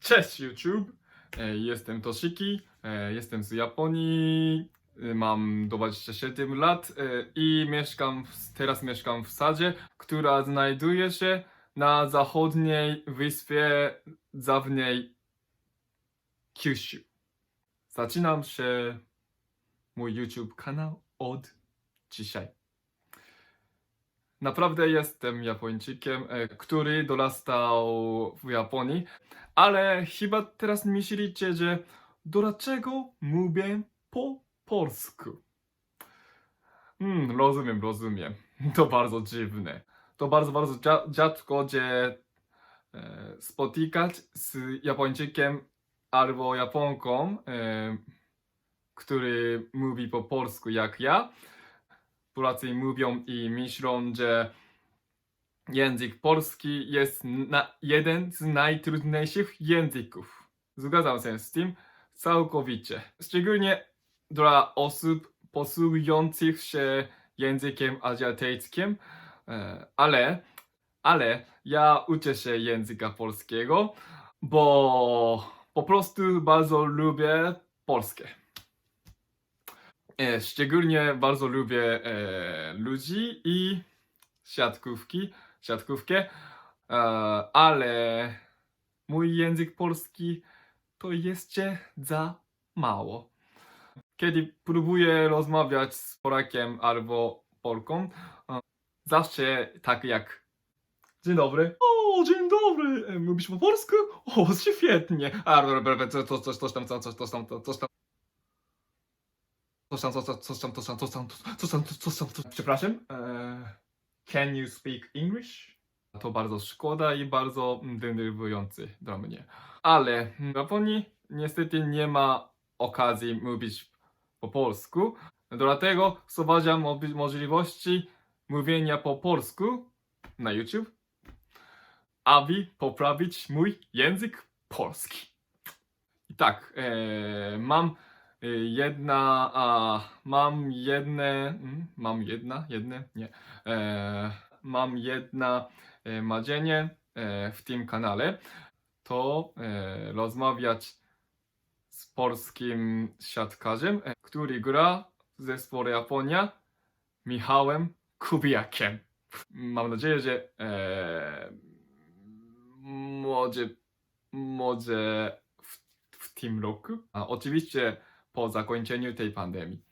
Cześć YouTube, E, jestem Toshiki, e, jestem z Japonii, e, mam 27 lat i mieszkam, teraz mieszkam w Sadzie, która znajduje się na zachodniej wyspie dawniej Kyushu. Zaczynam się mój YouTube kanał od dzisiaj. Naprawdę jestem Japończykiem, e, który dorastał w Japonii, ale chyba teraz myślicie, że dlaczego mówię po polsku? Hmm, rozumiem, rozumiem. To bardzo dziwne. To bardzo, bardzo rzadko, że spotykać z Japończykiem albo Japonką, e, który mówi po polsku jak ja. Polacy mówią i myślą, że język polski jest jeden z najtrudniejszych języków. Zgadzam się z tym całkowicie. Szczególnie dla osób posługujących się językiem azjatyckim, e, ale, ale ja uczę się języka polskiego, bo po prostu bardzo lubię polskie. E, Szczególnie bardzo lubię e, ludzi i siatkówki, siatkówkę, e, ale mój język polski to jeszcze za mało. Kiedy próbuję rozmawiać z Polakiem albo Polką, e, zawsze tak jak Dzień dobry. O, dzień dobry. E, Mówisz po polsku? O, świetnie. A, coś, tam, co, coś, tam, co- coś tam. Coś tam, coś tam, coś tam, coś tam, coś tam, coś tam, coś tam, coś tam. Przepraszam. E, can you speak English? To bardzo szkoda i bardzo denerwujący dla mnie. Ale w Japonii niestety nie ma okazji mówić po polsku. Dlatego stwarzam możliwości mówienia po polsku na YouTube, aby poprawić mój język polski. I tak, e, mam jedna, a, mam jedne, mm, mam jedna, jedne, nie, e, mam jedna e, marzenie e, w tym kanale, to e, rozmawiać z polskim siatkarzem, e, który gra w zespole Japonia, Michałem Kubiakiem. Mam nadzieję, że e, może, może w, w tym roku, a oczywiście po zakończeniu tej pandemii.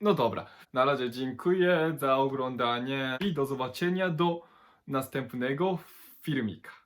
No dobra, na razie dziękuję za oglądanie i do zobaczenia do następnego filmika.